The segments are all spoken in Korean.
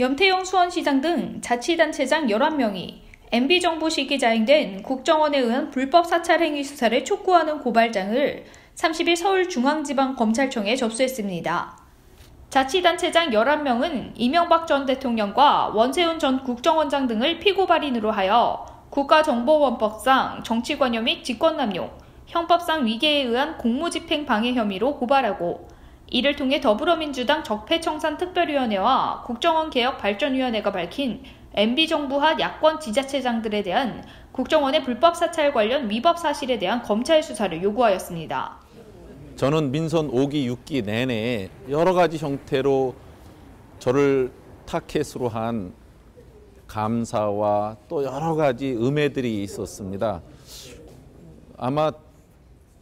염태영 수원시장 등 자치단체장 11명이 MB정부 시기 자행된 국정원에 의한 불법 사찰 행위 수사를 촉구하는 고발장을 30일 서울중앙지방검찰청에 접수했습니다. 자치단체장 11명은 이명박 전 대통령과 원세훈 전 국정원장 등을 피고발인으로 하여 국가정보원법상 정치관여 및 직권남용, 형법상 위계에 의한 공무집행 방해 혐의로 고발하고 이를 통해 더불어민주당 적폐청산특별위원회와 국정원 개혁발전위원회가 밝힌 MB정부하 야권 지자체장들에 대한 국정원의 불법 사찰 관련 위법 사실에 대한 검찰 수사를 요구하였습니다. 저는 민선 5기, 6기 내내 여러 가지 형태로 저를 타켓으로 한 감사와 또 여러 가지 음해들이 있었습니다. 아마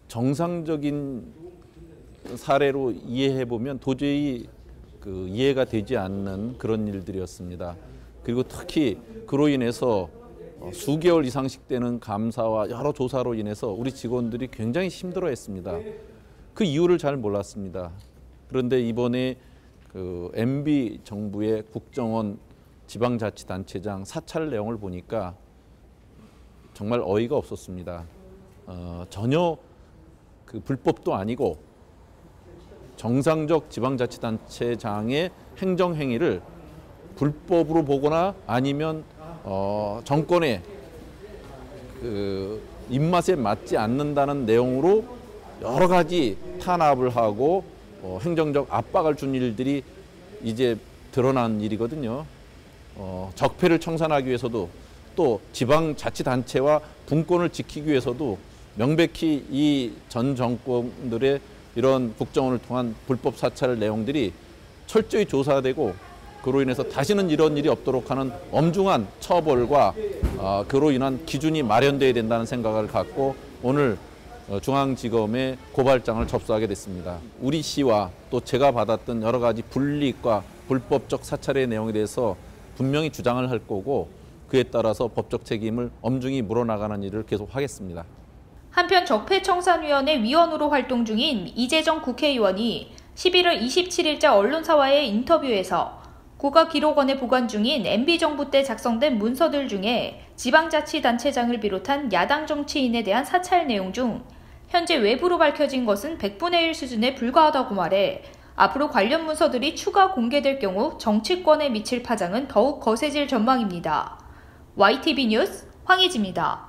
정상적인 사례로 이해해 보면 도저히 그 이해가 되지 않는 그런 일들이었습니다. 그리고 특히 그로 인해서 수개월 이상씩 되는 감사와 여러 조사로 인해서 우리 직원들이 굉장히 힘들어했습니다. 그 이유를 잘 몰랐습니다. 그런데 이번에 그 MB 정부의 국정원 지방자치단체장 사찰 내용을 보니까 정말 어이가 없었습니다. 어, 전혀 그 불법도 아니고 정상적 지방자치단체장의 행정행위를 불법으로 보거나 아니면 어, 정권의 그 입맛에 맞지 않는다는 내용으로 여러 가지 탄압을 하고 어, 행정적 압박을 준 일들이 이제 드러난 일이거든요. 어, 적폐를 청산하기 위해서도 또 지방자치단체와 분권을 지키기 위해서도 명백히 이 전 정권들의 이런 국정원을 통한 불법 사찰 내용들이 철저히 조사되고 그로 인해서 다시는 이런 일이 없도록 하는 엄중한 처벌과 어, 그로 인한 기준이 마련돼야 된다는 생각을 갖고 오늘 어, 중앙지검에 고발장을 접수하게 됐습니다. 우리 시와 또 제가 받았던 여러 가지 불이익과 불법적 사찰의 내용에 대해서 분명히 주장을 할 거고 그에 따라서 법적 책임을 엄중히 물어나가는 일을 계속 하겠습니다. 한편 적폐청산위원회 위원으로 활동 중인 이재정 국회의원이 11월 27일자 언론사와의 인터뷰에서 국가기록원에 보관 중인 MB정부 때 작성된 문서들 중에 지방자치단체장을 비롯한 야당 정치인에 대한 사찰 내용 중 현재 외부로 밝혀진 것은 100분의 1 수준에 불과하다고 말해 앞으로 관련 문서들이 추가 공개될 경우 정치권에 미칠 파장은 더욱 거세질 전망입니다. YTV 뉴스 황희지입니다.